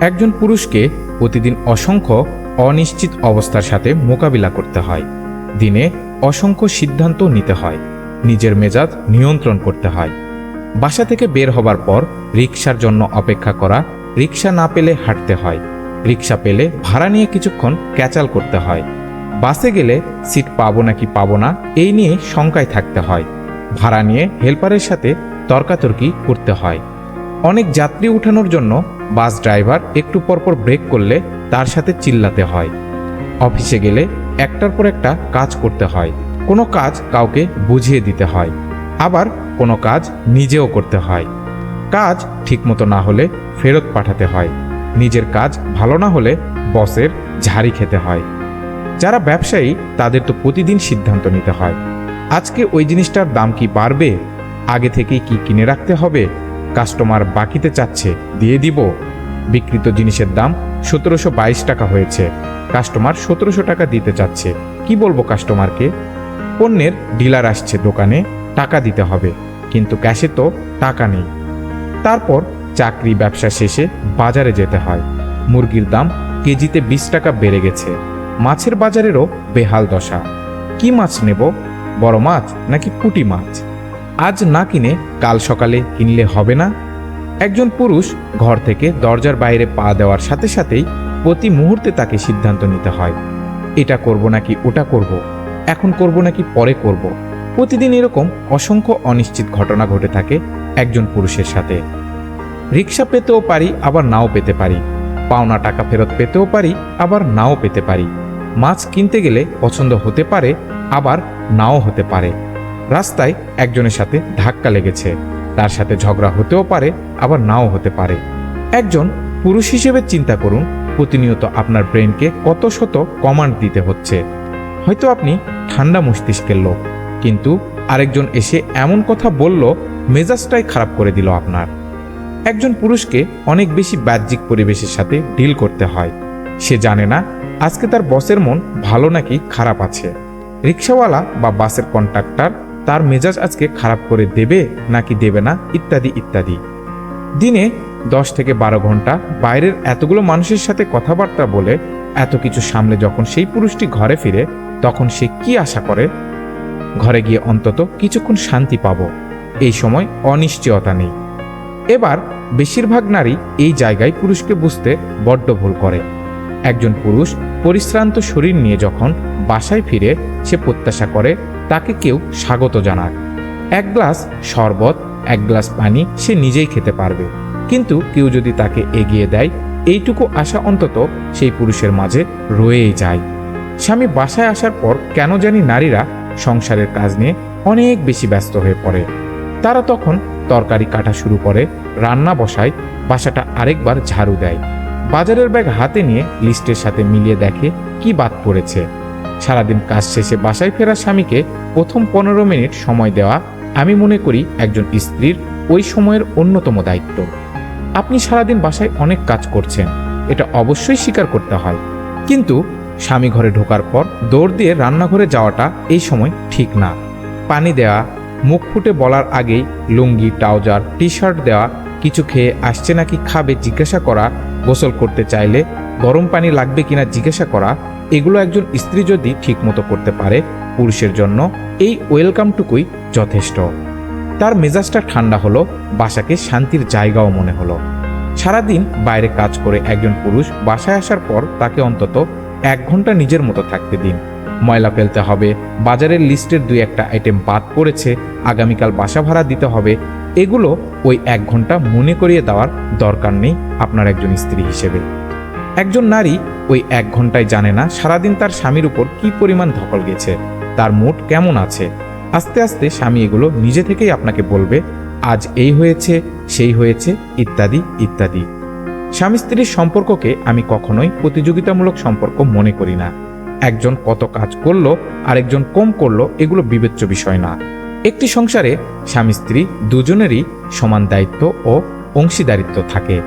একজন পুরুষকে প্রতিদিন অসংখ্য অনিশ্চিত অবস্থার সাথে মোকাবিলা করতে হয়। দিনে অসংখ্য সিদ্ধান্ত নিতে হয়, নিজের মেজাজ নিয়ন্ত্রণ করতে হয়। বাসা থেকে বের হবার পর রিক্সার জন্য অপেক্ষা করা রিক্সা না পেলে হাঁটতে হয়। রিক্সা পেলে ভাড়া নিয়ে কিছুক্ষণ ক্যাচাল করতে হয়। বাসে গেলে সিট পাবো নাকি পাবো না, এই নিয়ে শঙ্কায় থাকতে হয়। ভাড়া নিয়ে হেল্পারের সাথে তর্কাতর্কি করতে হয়। অনেক যাত্রী উঠানোর জন্য বাস ড্রাইভার একটু পরপর ব্রেক করলে তার সাথে চিল্লাতে হয়। অফিসে গেলে একটার পর একটা কাজ করতে হয়। কোনো কাজ কাউকে বুঝিয়ে দিতে হয়, আবার কোনো কাজ নিজেও করতে হয়। কাজ ঠিকমতো না হলে ফেরত পাঠাতে হয়, নিজের কাজ ভালো না হলে বসের ঝাড়ি খেতে হয়। যারা ব্যবসায়ী, তাদের তো প্রতিদিন সিদ্ধান্ত নিতে হয়, আজকে ওই জিনিসটার দাম কি বাড়বে, আগে থেকেই কি কিনে রাখতে হবে কাস্টমার বাকিতে চাচ্ছে, দিয়ে দিব। বিক্রিত জিনিসের দাম সতেরোশো বাইশ টাকা হয়েছে। কাস্টমার সতেরোশো টাকা দিতে চাচ্ছে। কি বলব কাস্টমারকে? পণ্যের ডিলার আসছে দোকানে, টাকা দিতে হবে। কিন্তু ক্যাশে তো টাকা নেই। তারপর চাকরি ব্যবসা শেষে বাজারে যেতে হয়। মুরগির দাম কেজিতে বিশ টাকা বেড়ে গেছে। মাছের বাজারেরও বেহাল দশা। কি মাছ নেব? বড় মাছ নাকি পুঁটি মাছ? আজ না কিনে কাল সকালে কিনলে হবে না? একজন পুরুষ ঘর থেকে দরজার বাইরে পা দেওয়ার সাথে সাথেই প্রতি মুহূর্তে তাকে সিদ্ধান্ত নিতে হয়। এটা করব নাকি ওটা করব? এখন করব নাকি পরে করব? প্রতিদিন এরকম অসংখ্য অনিশ্চিত ঘটনা ঘটে থাকে একজন পুরুষের সাথে। রিক্সা পেতেও পারি, আবার নাও পেতে পারি। পাওনা টাকা ফেরত পেতেও পারি, আবার নাও পেতে পারি। মাছ কিনতে গেলে পছন্দ হতে পারে, আবার নাও হতে পারে। রাস্তায় একজনের সাথে ধাক্কা লেগেছে। তার সাথে ঝগড়া হতেও পারে, আবার নাও হতে পারে। একজন পুরুষ হিসেবে চিন্তা করুন, প্রতিনিয়ত আপনার ব্রেনকে কত শত কমান্ড দিতে হচ্ছে। হয়তো আপনি ঠান্ডা মস্তিষ্কের লোক, কিন্তু আরেকজন এসে এমন কথা বলল, মেজাজটাই খারাপ করে দিল আপনার। একজন পুরুষকে অনেক বেশি বাহ্যিক পরিবেশের সাথে ডিল করতে হয়। সে জানে না, আজকে তার বসের মন ভালো নাকি খারাপ আছে। রিক্সাওয়ালা বা বাসের কন্ট্রাক্টর তার মেজাজ আজকে খারাপ করে দেবে নাকি দেবে না, ইত্যাদি ইত্যাদি। দিনে দশ থেকে বারো ঘণ্টা বাইরের এতগুলো মানুষের সাথে কথাবার্তা বলে এত কিছু সামলে যখন সেই পুরুষটি ঘরে ফিরে, তখন সে কি আশা করে? ঘরে গিয়ে অন্তত কিছুক্ষণ শান্তি পাব। এই সময় অনিশ্চয়তা নেই। এবার বেশিরভাগ নারী এই জায়গায় পুরুষকে বুঝতে বড্ড ভুল করে। একজন পুরুষ পরিশ্রান্ত শরীর নিয়ে যখন বাসায় ফিরে, সে প্রত্যাশা করে তাকে কেউ স্বাগত জানাক। এক গ্লাস শরবত, এক গ্লাস পানি সে নিজেই খেতে পারবে। কিন্তু কেউ যদি তাকে এগিয়ে দেয়, এইটুকু আশা অন্তত সেই পুরুষের মাঝে রয়েই যায়। স্বামী বাসায় আসার পর কেন জানি নারীরা সংসারের কাজ নিয়ে অনেক বেশি ব্যস্ত হয়ে পড়ে। তারা তখন তরকারি কাটা শুরু করে, রান্না বসায়, বাসাটা আরেকবার ঝাড়ু দেয়। বাজারের ব্যাগ হাতে নিয়ে লিস্টের সাথে মিলিয়ে দেখে কি বাদ পড়েছে। সারাদিন কাজ শেষে বাসায় ফেরা স্বামীকে প্রথম পনেরো মিনিট সময় দেওয়া আমি মনে করি একজন স্ত্রীর ওই সময়ের অন্যতম দায়িত্ব। আপনি সারাদিন বাসায় অনেক কাজ করছেন, এটা অবশ্যই স্বীকার করতে হয়। কিন্তু স্বামী ঘরে ঢোকার পর দৌড় দিয়ে রান্নাঘরে যাওয়াটা এই সময় ঠিক না। পানি দেওয়া মুখ ফুটে বলার আগেই লুঙ্গি, ট্রাউজার টি শার্ট দেওয়া, কিছু খেয়ে আসছে নাকি খাবে জিজ্ঞাসা করা, গোসল করতে চাইলে গরম পানি লাগবে কিনা জিজ্ঞাসা করা এগুলো একজন স্ত্রী যদি ঠিকমতো করতে পারে, পুরুষের জন্য এই ওয়েলকামটুকুই যথেষ্ট। তার মেজাজটা ঠান্ডা হলো, বাসাকে শান্তির জায়গাও মনে হলো। সারাদিন বাইরে কাজ করে একজন পুরুষ বাসায় আসার পর তাকে অন্তত এক ঘণ্টা নিজের মতো থাকতে দিন। ময়লা ফেলতে হবে, বাজারের লিস্টের দুই একটা আইটেম বাদ পড়েছে, আগামীকাল বাসা ভাড়া দিতে হবে, এগুলো ওই এক ঘণ্টা মনে করিয়ে দেওয়ার দরকার নেই আপনার একজন স্ত্রী হিসেবে। একজন নারী ওই এক ঘন্টায় জানে না সারাদিন তার স্বামীর উপর কি পরিমাণ ধকল গেছে, তার মুড কেমন আছে। আস্তে আস্তে স্বামী এগুলো নিজে থেকেই আপনাকে বলবে, আজ এই হয়েছে, সেই হয়েছে, ইত্যাদি ইত্যাদি। স্বামী স্ত্রীর সম্পর্ককে আমি কখনোই প্রতিযোগিতামূলক সম্পর্ক মনে করি না। একজন কত কাজ করল, আরেকজন কম করল, এগুলো বিবেচ্য বিষয় না। একটি সংসারে স্বামী স্ত্রী দুজনেরই সমান দায়িত্ব ও অংশীদারিত্ব থাকে।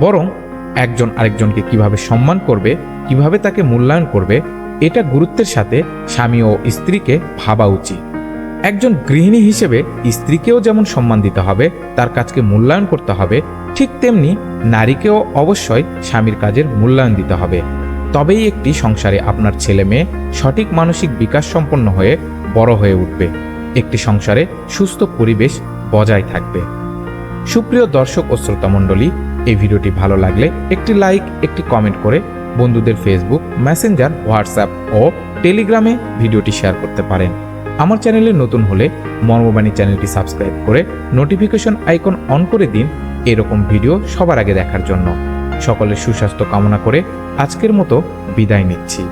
বরং একজন আরেকজনকে কীভাবে সম্মান করবে, কীভাবে তাকে মূল্যায়ন করবে, এটা গুরুত্বের সাথে স্বামী ও স্ত্রীকে ভাবা উচিত। একজন গৃহিণী হিসেবে স্ত্রীকেও যেমন সম্মান দিতে হবে, তার কাজকে মূল্যায়ন করতে হবে, ঠিক তেমনি নারীকেও অবশ্যই স্বামীর কাজের মূল্যায়ন দিতে হবে। তবেই একটি সংসারে আপনার ছেলে মেয়ে সঠিক মানসিক বিকাশ সম্পন্ন হয়ে বড় হয়ে উঠবে। একটি সংসারে সুস্থ পরিবেশ বজায় থাকবে। সুপ্রিয় দর্শক ও শ্রোতা মণ্ডলী এই ভিডিওটি ভালো লাগলে একটি লাইক, একটি কমেন্ট করে বন্ধুদের ফেসবুক মেসেঞ্জার হোয়াটসঅ্যাপ ও টেলিগ্রামে ভিডিওটি শেয়ার করতে পারেন। আমার চ্যানেলে নতুন হলে মর্মবাণী চ্যানেলটি সাবস্ক্রাইব করে নোটিফিকেশন আইকন অন করে দিন এরকম ভিডিও সবার আগে দেখার জন্য। সকলের সুস্বাস্থ্য কামনা করে আজকের মতো বিদায় নিচ্ছি।